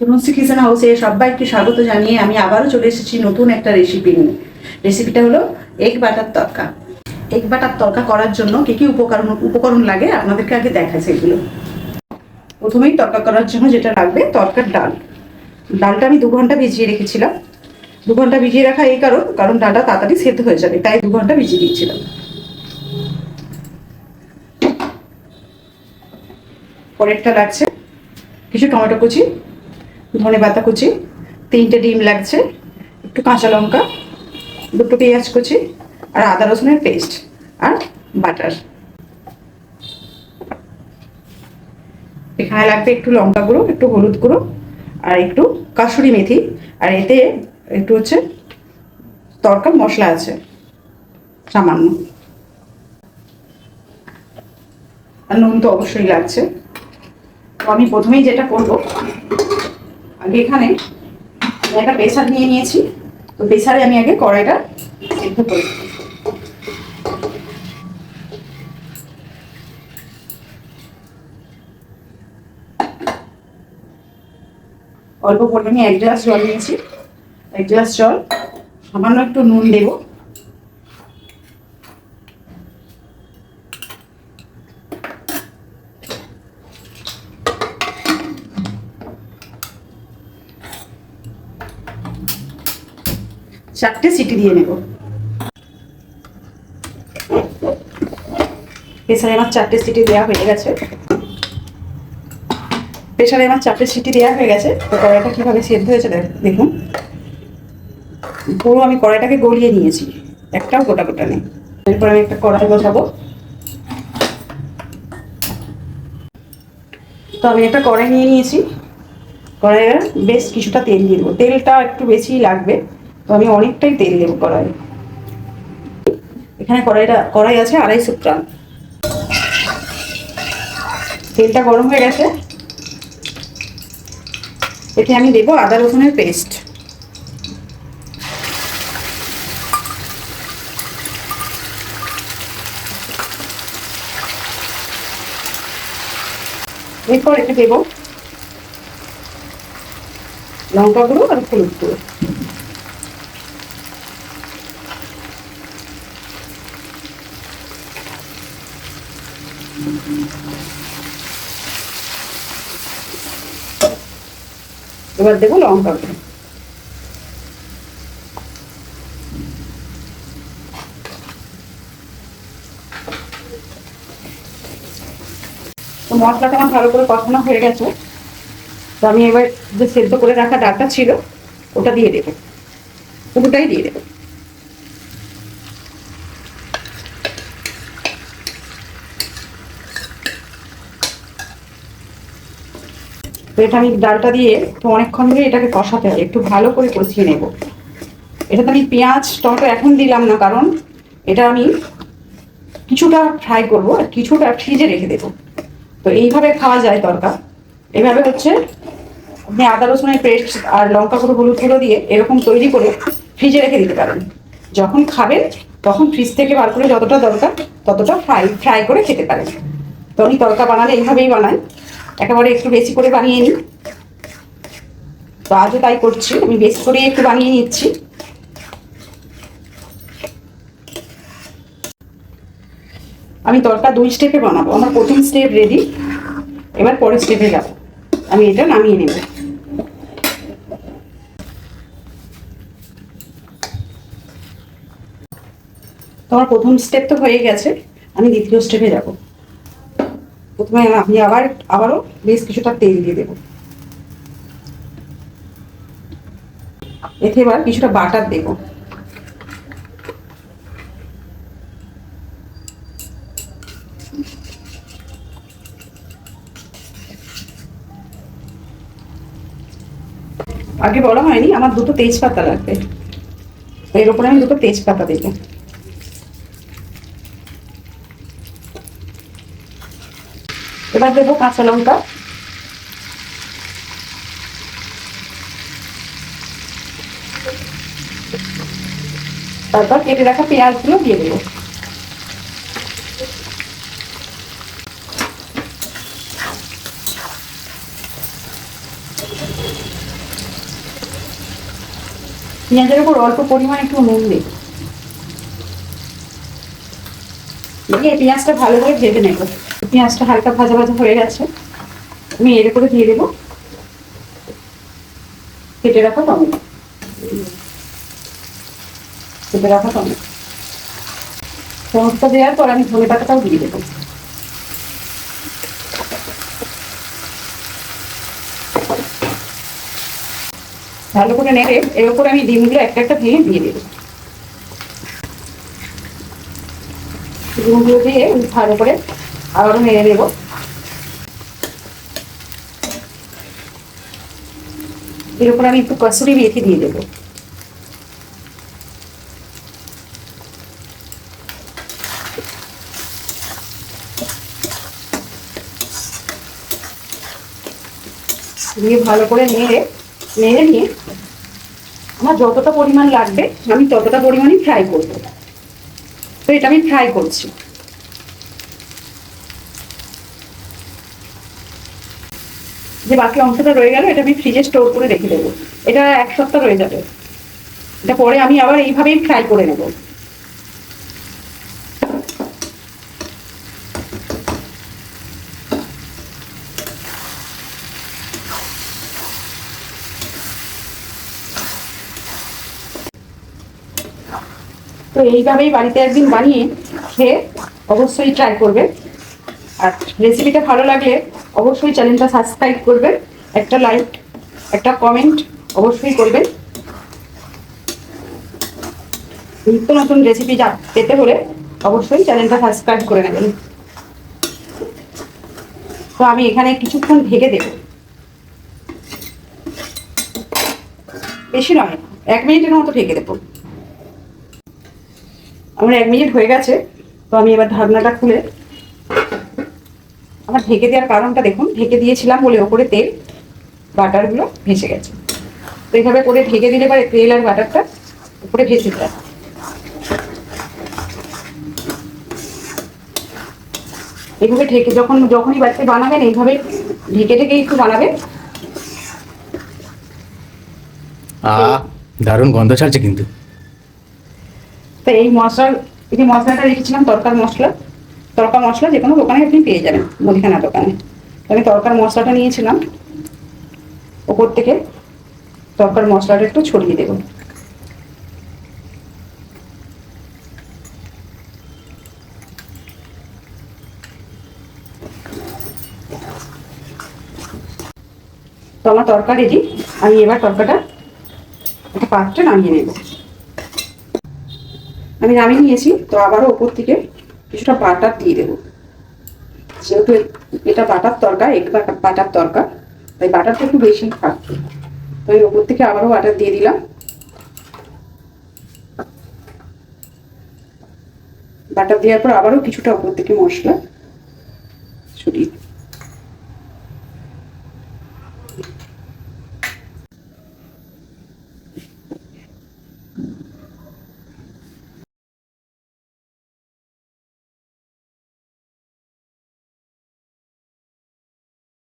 Tanushree kitchen হাউসে সবাইকে স্বাগত জানিয়ে আমি আবারও চলে এসেছি নতুন একটা রেসিপি নিয়ে। রেসিপিটা হলো egg butter tarka egg butter tarka করার জন্য কি কি উপকরণ উপকরণ লাগে আপনাদেরকে আগে দেখাচ্ছে এগুলো। প্রথমেই তরকা করার জন্য যেটা লাগবে তরকার ডাল। ডালটা আমি দু ঘণ্টা ভিজিয়ে রেখেছিলাম। দু ঘণ্টা ভিজিয়ে রাখা এই কারণ কারণ ডালটা তাড়াতাড়ি সেদ্ধ হয়ে যাবে, তাই দু ঘণ্টা ভিজিয়ে দিয়েছিলাম। পরেরটা লাগছে কিছু টমেটো কুচি ধনে পাতা কুচি, তিনটে ডিম লাগছে, একটু কাঁচা লঙ্কা, দুটো পেঁয়াজ কুচি আর আদা রসুনের পেস্ট আর বাটার। এখানে লাগবে একটু লঙ্কা গুঁড়ো, একটু হলুদ গুঁড়ো আর একটু কাসুরি মেথি আর এতে একটু হচ্ছে তরকার মশলা আছে, সামান্য। আর নুন তো অবশ্যই লাগছে। তো আমি প্রথমেই যেটা করব আগে এখানে একটা প্রেসার নিয়ে নিয়েছি। তো প্রেসারে আমি আগে কড়াইটা সেদ্ধ করি অল্প পরিমাণে এক গ্লাস জল নিয়েছি। এক গ্লাস জল, সামান্য একটু নুন দেবো। চারটে সিটি দিয়ে নেব। প্রেসারে আমার চারটে সিটি দেওয়া হয়ে গেছে। প্রেসারে আমার চারটে সিটি দেওয়া হয়ে গেছে। তো কড়াইটা কীভাবে সেদ্ধ হয়েছে দেখ- দেখুন। পুরো আমি কড়াইটাকে গলিয়ে নিয়েছি। একটাও গোটা গোটা নেই। এরপর আমি একটা কড়াই বসাবো। তো আমি একটা কড়াই নিয়ে নিয়েছি। কড়াইয়ে বেশ কিছুটা তেল দিয়ে দেবো। তেলটা একটু বেশি লাগবে। তো আমি অনেকটাই তেল দেবো কড়াই এখানে কড়াইটা, কড়াই আছে আড়াইশো গ্রাম। তেলটা গরম হয়ে গেছে। এতে আমি দেবো আদা রসুনের পেস্ট। এরপর এতে দেবো লঙ্কা গুঁড়ো আর হলুদ গুঁড়ো। এবার দেবো লঙ্কা। তো মশলাটা আমার ভালো করে কষানো হয়ে গেছে। তো আমি এবার যে সেদ্ধ করে রাখা ডালটা ছিল, ওটা দিয়ে দেবো। পুরোটাই দিয়ে দেবো। তো এটা আমি ডালটা দিয়ে তো অনেকক্ষণ ধরে এটাকে কষাতে হয় একটু ভালো করে কষিয়ে নেব। এটাতে আমি পেঁয়াজ টমেটো এখন দিলাম না, কারণ এটা আমি কিছুটা ফ্রাই করব আর কিছুটা ফ্রিজে রেখে দেবো। তো এইভাবে খাওয়া যায় তরকা এইভাবে হচ্ছে আপনি আদা, রসুনের পেস্ট আর লঙ্কা গুঁড়ো, হলুদ গুঁড়ো দিয়ে এরকম তৈরি করে ফ্রিজে রেখে দিতে পারেন। যখন খাবেন, তখন ফ্রিজ থেকে বার করে যতটা দরকার ততটা ফ্রাই ফ্রাই করে খেতে পারেন। তো আমি তরকা বানালে এইভাবেই বানাই একেবারে একটু বেশি করে বানিয়ে নিই। তো আজও তাই করছি, আমি বেশি করে একটু বানিয়ে নিচ্ছি। আমি তরকা দুই স্টেপে বানাবো, আমার প্রথম স্টেপ রেডি এবার পরের স্টেপে যাব। আমি এটা নামিয়ে নেব। তোমার প্রথম স্টেপ তো হয়ে গেছে, আমি দ্বিতীয় স্টেপে যাব। প্রথমে আমি আবার, আবারও বেশ কিছুটা তেল দিয়ে দেবো। এতে এবার কিছুটা বাটার দেবো। আগে বলা হয়নি, আমার দুটো তেজপাতা লাগবে। এর উপরে আমি দুটো তেজপাতা দেব। লঙ্কা দেবো কাঁচা লঙ্কা। তারপর কেটে রাখা পেঁয়াজগুলো দিয়ে দেবো। পেঁয়াজের উপর অল্প পরিমাণ একটু নুন দেবো দিয়ে পেঁয়াজটা ভালো করে ভেজে নেব। পেঁয়াজটা হালকা ভাজা ভাজা হয়ে গেছে। আমি এর করে দিয়ে দেবো। কেটে রাখা টমেটো। কেটে রাখা টমেটো। টমেটোটা দেওয়ার পর আমি ধনে পাতাটাও দিয়ে দেবো। ভালো করে নেড়ে এর উপর আমি ডিমগুলো একটা একটা ভেঙে দিয়ে দেবো। ডিমগুলো দিয়ে ভালো করে আবারও নেড়ে দেবো এর উপর আমি একটু কসুরি মেথি দিয়ে দেবো। দিয়ে ভালো করে নেড়ে নেড়ে নিয়ে আমার যতটা পরিমাণ লাগবে, আমি ততটা পরিমাণই ফ্রাই করব। তো এটা আমি ফ্রাই করছি। যে বাকি অংশটা রয়ে গেল, এটা আমি ফ্রিজে স্টোর করে রেখে দেবো। এটা এক সপ্তাহ রয়ে যাবে। এটা পরে আমি আবার এইভাবেই ফ্রাই করে নেব। তো এইভাবেই বাড়িতে একদিন বানিয়ে খেয়ে অবশ্যই ট্রাই করবে। আর রেসিপিটা ভালো লাগলে অবশ্যই চ্যানেলটা সাবস্ক্রাইব করবেন একটা লাইক একটা কমেন্ট অবশ্যই করবেন নিত্য নতুন রেসিপি যা পেতে হলে অবশ্যই চ্যানেলটা সাবস্ক্রাইব করে নেবেন। তো আমি এখানে কিছুক্ষণ ঢেকে দেব। বেশি নয়, এক মিনিটের মতো ঢেকে দেবো। আমার এক মিনিট হয়ে গেছে, তো আমি এবার ঢাকনাটা খুলে আমার ঢেকে দেওয়ার কারণটা দেখুন, ঢেকে দিয়েছিলাম বলে ওপরে তেল, বাটারগুলো ভেসে গেছে। তো এইভাবে করে ঢেকে দিলে পরে তেল আর বাটারটা উপরে ভেসে যায়। এইভাবে ঢেকে যখন, যখনই বাড়িতে বানাবেন, এইভাবে ঢেকে ঢেকে একটু বানাবেন। দারুণ গন্ধ ছাড়ছে কিন্তু। তো এই মশলা, এই মশলাটা রেখেছিলাম, তরকার মশলা তরকার মশলা যে কোনো দোকানে আপনি পেয়ে যাবেন, মুদিখানা দোকানে। আমি তরকার মশলাটা নিয়েছিলাম, ওপর থেকে তরকার মশলাটা একটু ছড়িয়ে দেবো। তো আমার তরকা রেডি আমি এবার তরকাটা একটা পাত্রে নামিয়ে নেব। আমি নামিয়ে নিয়েছি, তো আবারও ওপর থেকে কিছুটা বাটার দিয়ে দেবো। যেহেতু এটা butter tarka egg butter tarka তাই বাটারটা একটু বেশি থাকবে তো আমি ওপর থেকে আবারও বাটার দিয়ে দিলাম। বাটার দেওয়ার পর আবারও কিছুটা ওপর থেকে মশলা ছড়িয়ে